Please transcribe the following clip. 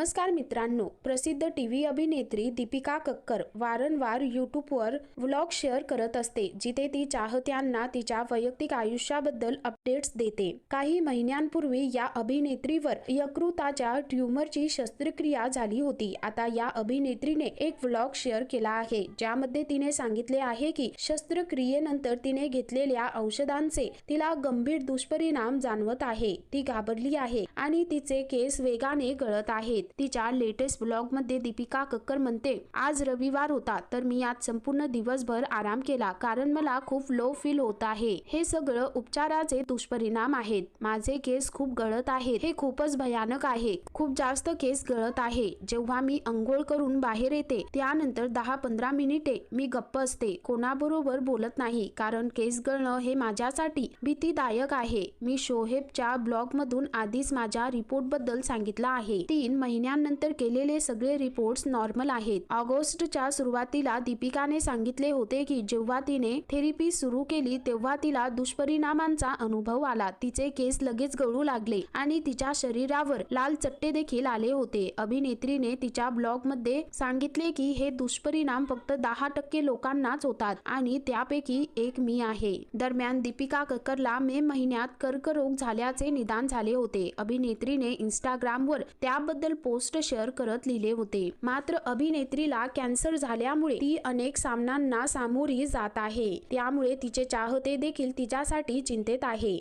नमस्कार मित्रांनो प्रसिद्ध टी व्ही अभिनेत्री दीपिका कक्कर वारंवार यूट्यूबवर व्लॉग शेअर करत असते जिथे ती चाहत्यांना तिच्या वैयक्तिक आयुष्याबद्दल अपडेट्स देते. काही महिन्यांपूर्वी या अभिनेत्रीवर यकृताच्या ट्यूमरची शस्त्रक्रिया झाली होती. आता या अभिनेत्रीने एक व्लॉग शेअर केला आहे ज्यामध्ये तिने सांगितले आहे की शस्त्रक्रियेनंतर तिने घेतलेल्या औषधांचे तिला गंभीर दुष्परिणाम जाणवत आहे. ती घाबरली आहे आणि तिचे केस वेगाने गळत आहेत. तिच्या लेटेस्ट ब्लॉगमध्ये दीपिका कक्कर म्हणते आज रविवार होता तर मी आज संपूर्ण दिवसभर आराम केला कारण मला खूप लो फील होत आहे. हे सगळं उपचाराचे दुष्परिणाम आहेत. माझे केस खूप गळत आहेत. हे खूपच भयानक आहे. खूप जास्त केस गळत आहे. जेव्हा मी अंघोळ करून बाहेर येते त्यानंतर दहा पंधरा मिनिटे मी गप्प असते. कोणाबरोबर बोलत नाही कारण केस गळणं हे माझ्यासाठी भीतीदायक आहे. मी शोहेबच्या ब्लॉग मधून आधीच माझ्या रिपोर्टबद्दल सांगितलं आहे. तीन महिने महिन्यांनंतर केलेले सगळे रिपोर्ट्स नॉर्मल आहेत. ऑगस्टच्या सुरुवातीला दीपिकाने सांगितले होते की जेव्हा तिने थेरपी सुरू केली तेव्हा तिला दुष्परिणामांचा अनुभव आला. तिचे केस लगेच गळू लागले आणि तिच्या शरीरावर लाल चट्टे देखील आले होते. अभिनेत्रीने तिच्या ब्लॉगमध्ये सांगितले की हे दुष्परिणाम फक्त दहा टक्के लोकांनाच होतात आणि त्यापैकी एक मी आहे. दरम्यान दीपिका कक्करला मे महिन्यात कर्करोग झाल्याचे निदान झाले होते. अभिनेत्रीने इंस्टाग्रामवर त्याबद्दल पोस्ट शेअर करत लिहिले होते. मात्र अभिनेत्रीला कॅन्सर झाल्यामुळे ती अनेक सामन्यांना सामोरी जात आहे. त्यामुळे तिचे चाहते देखील तिच्यासाठी चिंतेत आहे.